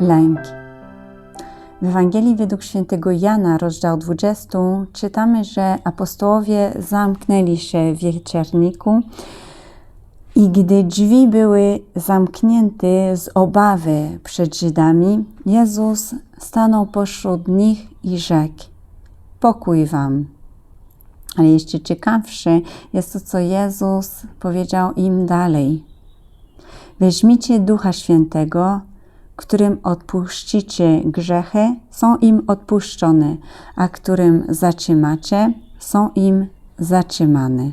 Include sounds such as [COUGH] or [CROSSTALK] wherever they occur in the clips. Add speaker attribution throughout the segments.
Speaker 1: lęk. W Ewangelii według świętego Jana, rozdział 20, czytamy, że apostołowie zamknęli się w wieczerniku i gdy drzwi były zamknięte z obawy przed Żydami, Jezus stanął pośród nich i rzekł: Pokój wam. Ale jeszcze ciekawsze jest to, co Jezus powiedział im dalej. Weźmijcie Ducha Świętego, którym odpuścicie grzechy, są im odpuszczone, a którym zatrzymacie, są im zatrzymane.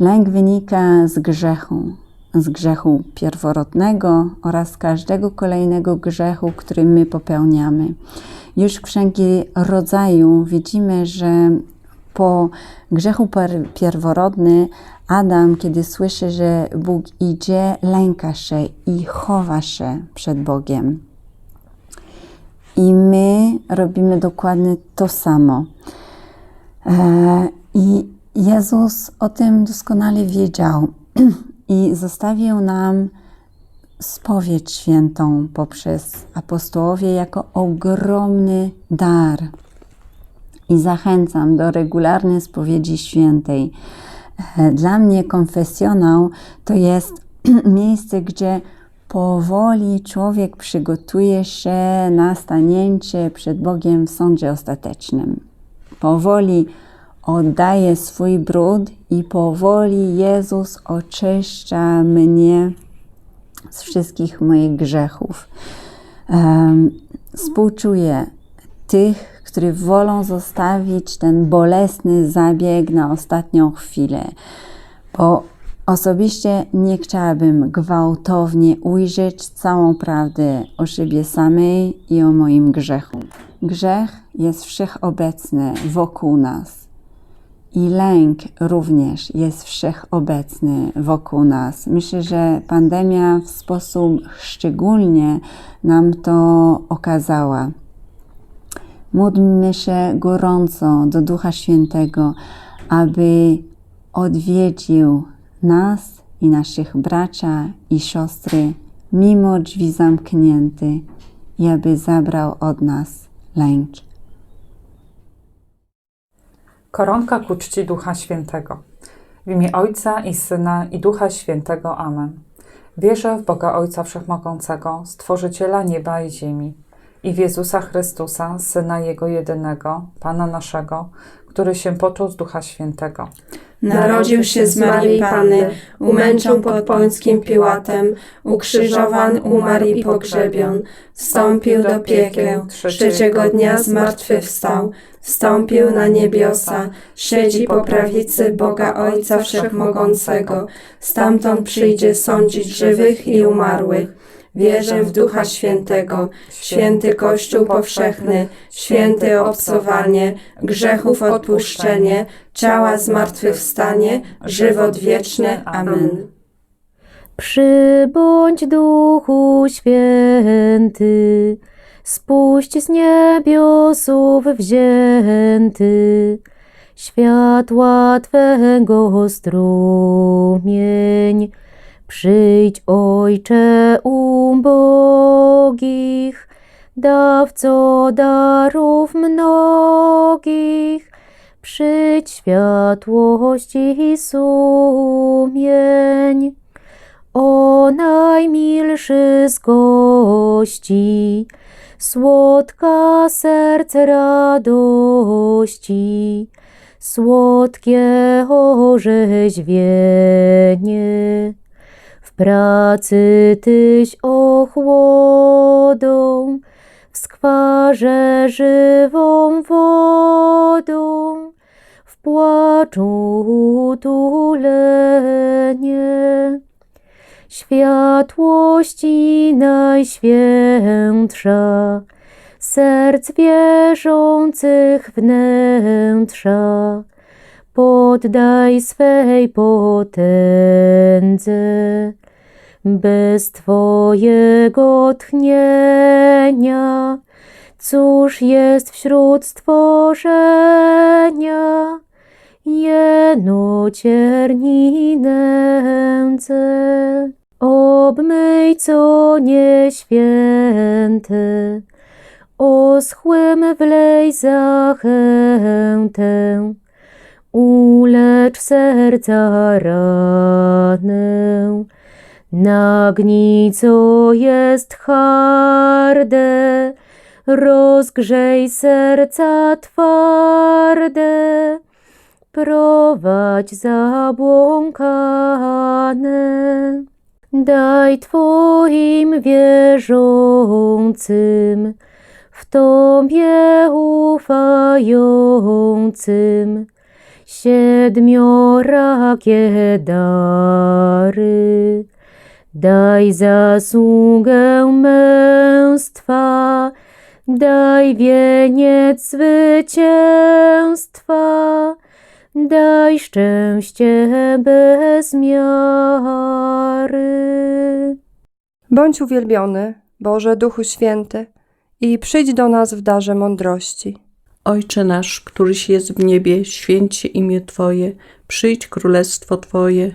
Speaker 1: Lęk wynika z grzechu, z grzechu pierworodnego oraz każdego kolejnego grzechu, który my popełniamy. Już w księgi rodzaju widzimy, że po grzechu pierworodny Adam, kiedy słyszy, że Bóg idzie, lęka się i chowa się przed Bogiem. I my robimy dokładnie to samo. E, I Jezus o tym doskonale wiedział [CLEARS THROAT] i zostawił nam spowiedź świętą poprzez apostołowie jako ogromny dar. I zachęcam do regularnej spowiedzi świętej. Dla mnie konfesjonał to jest [CLEARS THROAT] miejsce, gdzie powoli człowiek przygotuje się na stanięcie przed Bogiem w sądzie ostatecznym. Powoli oddaje swój brud i powoli Jezus oczyszcza mnie z wszystkich moich grzechów. Um, współczuję tych, którzy wolą zostawić ten bolesny zabieg na ostatnią chwilę, bo osobiście nie chciałabym gwałtownie ujrzeć całą prawdę o siebie samej i o moim grzechu. Grzech jest wszechobecny wokół nas. I lęk również jest wszechobecny wokół nas. Myślę, że pandemia w sposób szczególnie nam to okazała. Módlmy się gorąco do Ducha Świętego, aby odwiedził nas i naszych bracia i siostry mimo drzwi zamknięte i aby zabrał od nas lęk.
Speaker 2: Koronka ku czci Ducha Świętego. W imię Ojca i Syna i Ducha Świętego. Amen. Wierzę w Boga Ojca Wszechmogącego, Stworzyciela nieba i ziemi i w Jezusa Chrystusa, Syna Jego jedynego, Pana naszego, który się począł z Ducha Świętego.
Speaker 3: Narodził się z Marii Panny, umęczał pod Pońskim Piłatem, ukrzyżowan, umarł i pogrzebion, wstąpił do piekieł, trzeciego dnia zmartwychwstał, wstąpił na niebiosa, siedzi po prawicy Boga Ojca Wszechmogącego, stamtąd przyjdzie sądzić żywych i umarłych. Wierzę w Ducha Świętego, święty Kościół powszechny, święte obcowanie, grzechów odpuszczenie, ciała zmartwychwstanie, żywot wieczny. Amen.
Speaker 4: Przybądź Duchu Święty, spuść z niebiosów wzięty, światła Twego strumień. Przyjdź, Ojcze ubogich, dawco darów mnogich, przyjdź światłości sumień. O najmilszy z gości, słodka serce radości, słodkie orzeźwienie. Pracy tyś ochłodą, w skwarze żywą wodą, w płaczu utulenie. Światłości najświętsza, serc wierzących wnętrza, poddaj swej potędze. Bez Twojego tchnienia, cóż jest wśród stworzenia? Jeno cierni nędzę. Obmyj co nieświęte, oschłym wlej zachętę, ulecz serca ranę. Nagnij, co jest harde, rozgrzej serca twarde, prowadź zabłąkane. Daj Twoim wierzącym, w Tobie ufającym, siedmiorakie dary. Daj zasługę męstwa, daj wieniec zwycięstwa, daj szczęście bez miary.
Speaker 3: Bądź uwielbiony, Boże Duchu Święty, i przyjdź do nas w darze mądrości.
Speaker 5: Ojcze nasz, któryś jest w niebie, święć się imię Twoje, przyjdź królestwo Twoje,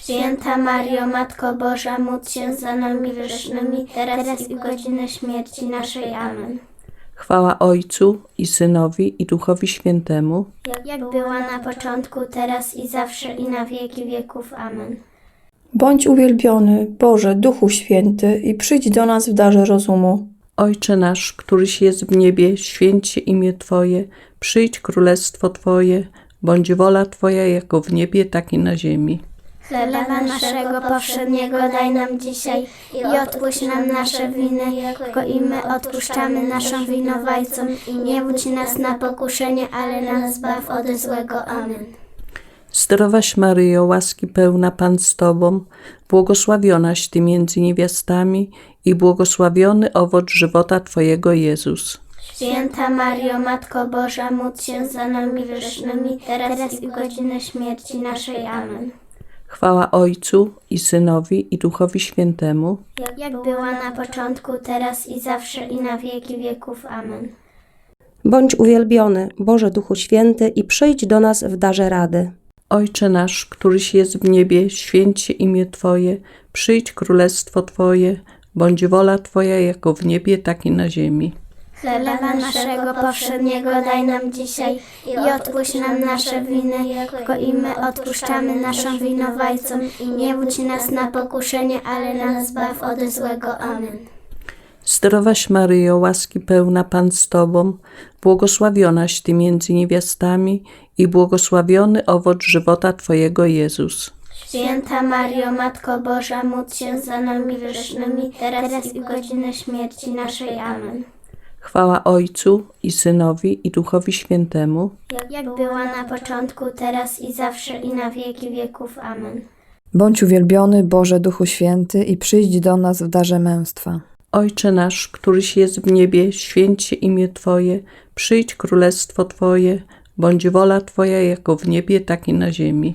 Speaker 6: Święta Mario, Matko Boża, módl się za nami grzesznymi, teraz i w godzinę śmierci naszej. Amen.
Speaker 5: Chwała Ojcu i Synowi i Duchowi Świętemu,
Speaker 6: Jak była na początku, teraz i zawsze i na wieki wieków. Amen.
Speaker 3: Bądź uwielbiony, Boże Duchu Święty, i przyjdź do nas w darze rozumu.
Speaker 5: Ojcze nasz, któryś jest w niebie, święć się imię Twoje, przyjdź królestwo Twoje, bądź wola Twoja jako w niebie, tak i na ziemi.
Speaker 6: Chleba naszego powszedniego daj nam dzisiaj i odpuść nam nasze winy, jako i my odpuszczamy naszym winowajcom i nie wódź nas na pokuszenie, ale nas zbaw od złego. Amen.
Speaker 5: Zdrowaś Maryjo, łaski pełna Pan z Tobą, błogosławionaś Ty między niewiastami i błogosławiony owoc żywota Twojego Jezus.
Speaker 6: Święta Mario, Matko Boża, módl się za nami grzesznymi, teraz i w godzinę śmierci naszej. Amen.
Speaker 5: Chwała Ojcu i Synowi i Duchowi Świętemu,
Speaker 6: Jak była na początku, teraz i zawsze i na wieki wieków. Amen.
Speaker 7: Bądź uwielbiony, Boże Duchu Święty, i przyjdź do nas w darze rady.
Speaker 5: Ojcze nasz, któryś jest w niebie, święć się imię Twoje, przyjdź królestwo Twoje, bądź wola Twoja jako w niebie, tak i na ziemi.
Speaker 6: Chleba naszego powszedniego daj nam dzisiaj i odpuść nam nasze winy, jako i my odpuszczamy naszym winowajcom i nie wódź nas na pokuszenie, ale nas zbaw od złego. Amen.
Speaker 5: Zdrowaś Maryjo, łaski pełna Pan z Tobą, błogosławionaś Ty między niewiastami i błogosławiony owoc żywota Twojego Jezus.
Speaker 6: Święta Mario, Matko Boża, módl się za nami grzesznymi, teraz i w godzinę śmierci naszej. Amen.
Speaker 5: Chwała Ojcu i Synowi i Duchowi Świętemu,
Speaker 6: Jak była na początku, teraz i zawsze i na wieki wieków. Amen.
Speaker 8: Bądź uwielbiony, Boże Duchu Święty, i przyjdź do nas w darze męstwa.
Speaker 5: Ojcze nasz, któryś jest w niebie, święć się imię Twoje, przyjdź królestwo Twoje, bądź wola Twoja jako w niebie, tak i na ziemi.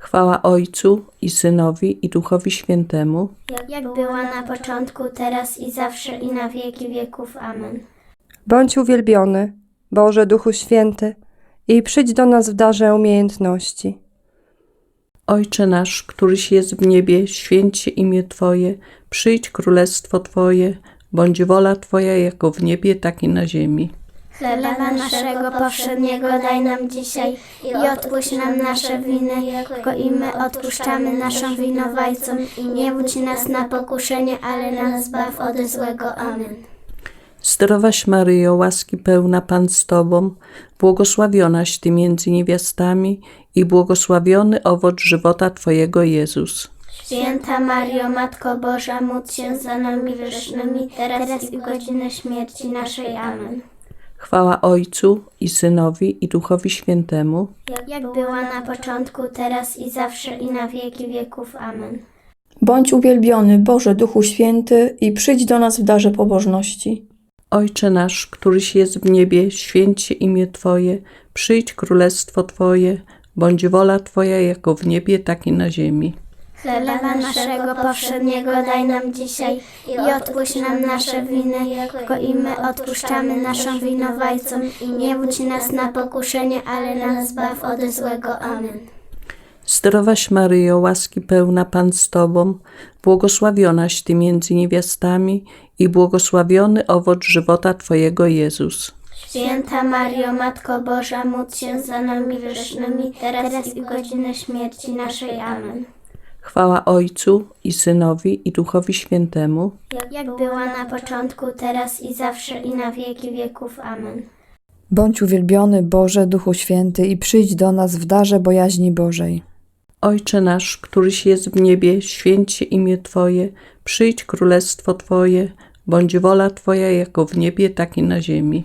Speaker 5: Chwała Ojcu i Synowi i Duchowi Świętemu,
Speaker 6: Jak była na początku, teraz i zawsze i na wieki wieków. Amen.
Speaker 3: Bądź uwielbiony, Boże Duchu Święty, i przyjdź do nas w darze umiejętności.
Speaker 5: Ojcze nasz, któryś jest w niebie, święć się imię Twoje, przyjdź królestwo Twoje, bądź wola Twoja jako w niebie, tak i na ziemi.
Speaker 6: Chleba naszego powszedniego daj nam dzisiaj i odpuść nam nasze winy, jako i my odpuszczamy naszym winowajcom i nie wódź nas na pokuszenie, ale nas zbaw od złego. Amen.
Speaker 5: Zdrowaś Maryjo, łaski pełna Pan z Tobą, błogosławionaś Ty między niewiastami i błogosławiony owoc żywota Twojego Jezus.
Speaker 6: Święta Mario, Matko Boża, módl się za nami grzesznymi, teraz i w godzinę śmierci naszej. Amen.
Speaker 5: Chwała Ojcu i Synowi i Duchowi Świętemu,
Speaker 6: Jak była na początku, teraz i zawsze i na wieki wieków. Amen.
Speaker 9: Bądź uwielbiony, Boże Duchu Święty, i przyjdź do nas w darze pobożności.
Speaker 5: Ojcze nasz, któryś jest w niebie, święć się imię Twoje, przyjdź królestwo Twoje, bądź wola Twoja jako w niebie, tak i na ziemi.
Speaker 6: Chleba naszego powszedniego daj nam dzisiaj i odpuść nam nasze winy, jako i my odpuszczamy naszym winowajcom. I nie wódź nas na pokuszenie, ale nas zbaw ode złego. Amen.
Speaker 5: Zdrowaś Maryjo, łaski pełna Pan z Tobą, błogosławionaś Ty między niewiastami i błogosławiony owoc żywota Twojego Jezus.
Speaker 6: Święta Mario, Matko Boża, módl się za nami grzesznymi, teraz i w godzinę śmierci naszej. Amen.
Speaker 5: Chwała Ojcu i Synowi i Duchowi Świętemu,
Speaker 6: Jak była na początku, teraz i zawsze i na wieki wieków. Amen.
Speaker 8: Bądź uwielbiony, Boże, Duchu Święty, i przyjdź do nas w darze bojaźni Bożej.
Speaker 5: Ojcze nasz, któryś jest w niebie, święć się imię Twoje, przyjdź królestwo Twoje, bądź wola Twoja jako w niebie, tak i na ziemi.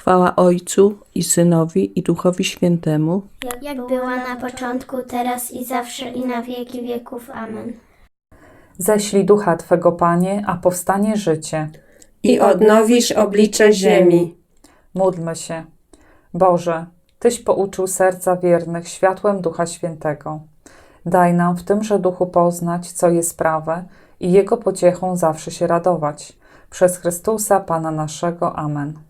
Speaker 5: Chwała Ojcu i Synowi i Duchowi Świętemu,
Speaker 6: Jak była na początku, teraz i zawsze i na wieki wieków. Amen.
Speaker 2: Ześlij ducha Twego, Panie, a powstanie życie.
Speaker 3: I odnowisz oblicze ziemi.
Speaker 2: Módlmy się. Boże, Tyś pouczył serca wiernych światłem Ducha Świętego. Daj nam w tymże duchu poznać, co jest prawe i Jego pociechą zawsze się radować. Przez Chrystusa, Pana naszego. Amen.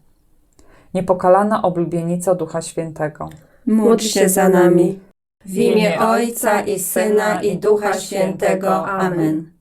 Speaker 2: Niepokalana oblubienico Ducha Świętego.
Speaker 3: Módl się za nami. W imię Ojca i Syna i Ducha Świętego. Amen.